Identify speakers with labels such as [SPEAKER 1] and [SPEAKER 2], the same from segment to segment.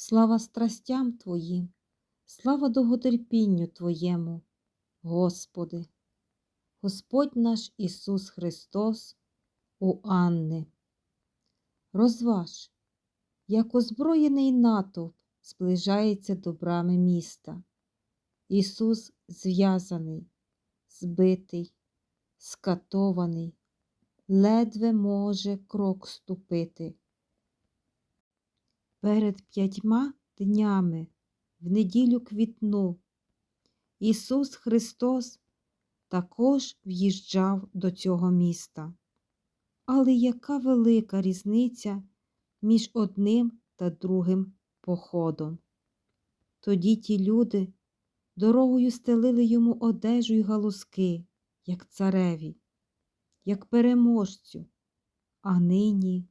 [SPEAKER 1] Слава страстям Твоїм, слава довготерпінню Твоєму, Господи, Господь наш Ісус Христос у Анни. Розваж, як озброєний натовп зближається до брами міста. Ісус зв'язаний, збитий, скатований, ледве може крок ступити. Перед п'ятьма днями в неділю квітну Ісус Христос також в'їжджав до цього міста. Але яка велика різниця між одним та другим походом? Тоді ті люди дорогою стелили йому одежу й галузки, як цареві, як переможцю, а нині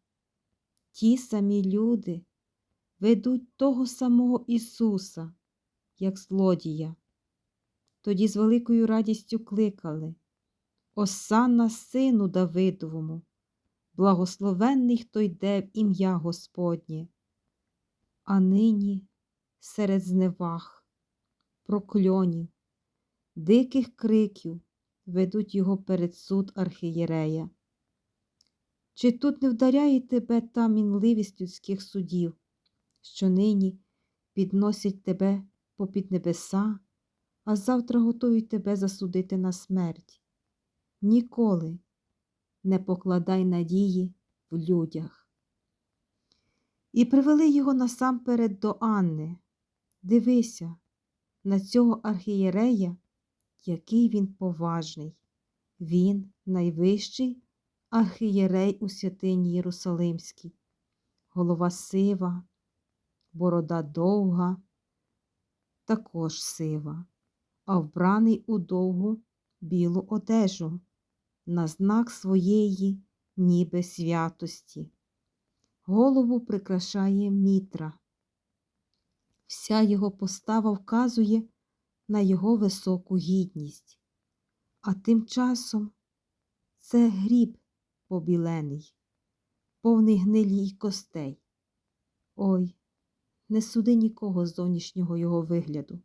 [SPEAKER 1] ті самі люди ведуть того самого Ісуса, як злодія. Тоді з великою радістю кликали Осанна сину Давидовому, благословенний, хто йде в ім'я Господнє. А нині серед зневаг, прокльонів, диких криків ведуть його перед суд архієрея. Чи тут не вдаряє тебе та мінливість людських судів, що нині підносять тебе попід небеса, а завтра готують тебе засудити на смерть? Ніколи не покладай надії в людях. І привели його насамперед до Анни. Дивися на цього архієрея, який він поважний. Він найвищий архієрей у святині Єрусалимській, голова сива, борода довга, також сива, а вбраний у довгу білу одежу на знак своєї ніби святості. Голову прикрашає мітра. Вся його постава вказує на його високу гідність, а тим часом це гріб побілений, повний гнилі й костей. Ой, не суди нікого з зовнішнього його вигляду.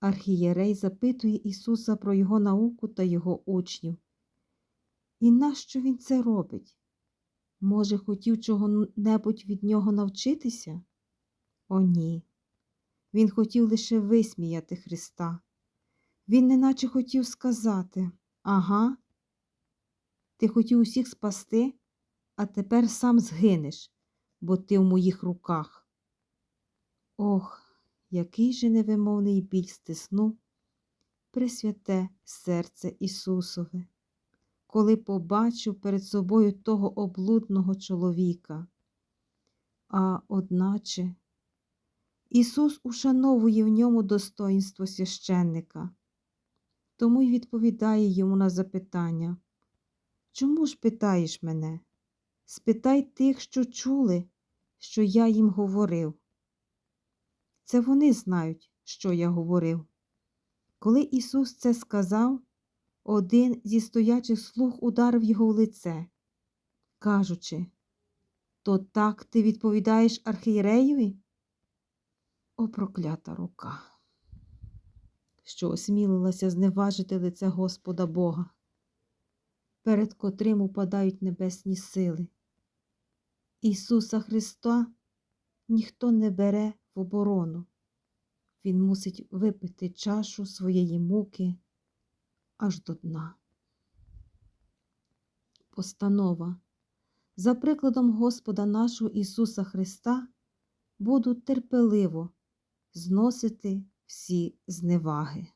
[SPEAKER 1] Архієрей запитує Ісуса про його науку та його учнів. І нащо він це робить? Може, хотів чого-небудь від нього навчитися? О, ні. Він хотів лише висміяти Христа. Він неначе хотів сказати Ага, ти хотів усіх спасти, а тепер сам згинеш, бо ти в моїх руках. Ох, який же невимовний біль стиснув пресвяте серце Ісусове, коли побачив перед собою того облудного чоловіка. А одначе Ісус ушановує в ньому достоїнство священника, тому й відповідає йому на запитання. Чому ж питаєш мене? Спитай тих, що чули, що я їм говорив. Це вони знають, що я говорив. Коли Ісус це сказав, один зі стоячих слуг ударив його в лице, кажучи, то так ти відповідаєш архієреєві? О, проклята рука, що осмілилася зневажити лице Господа Бога, перед котрим упадають небесні сили. Ісуса Христа ніхто не бере оборону. Він мусить випити чашу своєї муки аж до дна. Постанова. За прикладом Господа нашого Ісуса Христа буду терпеливо зносити всі зневаги.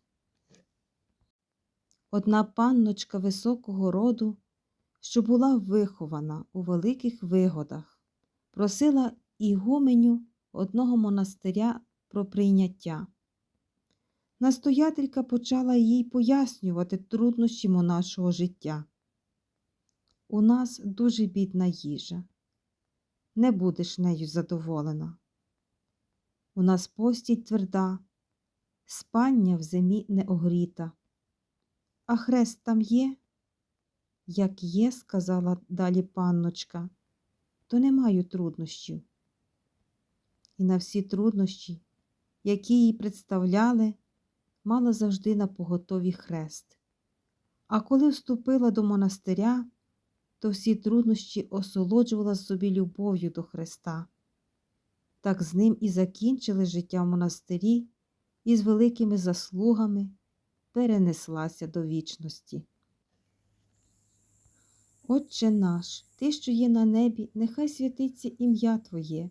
[SPEAKER 1] Одна панночка високого роду, що була вихована у великих вигодах, просила ігуменю одного монастиря про прийняття. Настоятелька почала їй пояснювати труднощі монашого життя. У нас дуже бідна їжа. Не будеш нею задоволена. У нас постіль тверда, спання в зимі не огріта. А хрест там є? Як є, сказала далі панночка, то не маю труднощів. І на всі труднощі, які їй представляли, мала завжди на поготові хрест. А коли вступила до монастиря, то всі труднощі осолоджувала собі любов'ю до Христа. Так з ним і закінчили життя в монастирі і з великими заслугами перенеслася до вічності. Отче наш, Ти, що є на небі, нехай святиться ім'я Твоє,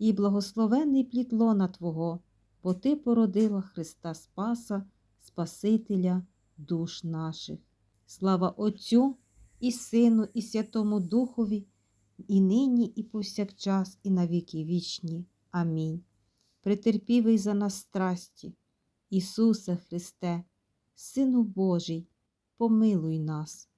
[SPEAKER 1] і благословенний плід лона Твого, бо Ти породила Христа Спаса, Спасителя душ наших. Слава Отцю і Сину, і Святому Духові, і нині, і повсякчас, і на віки вічні. Амінь. Претерпівий за нас страсті, Ісусе Христе, Сину Божий, помилуй нас.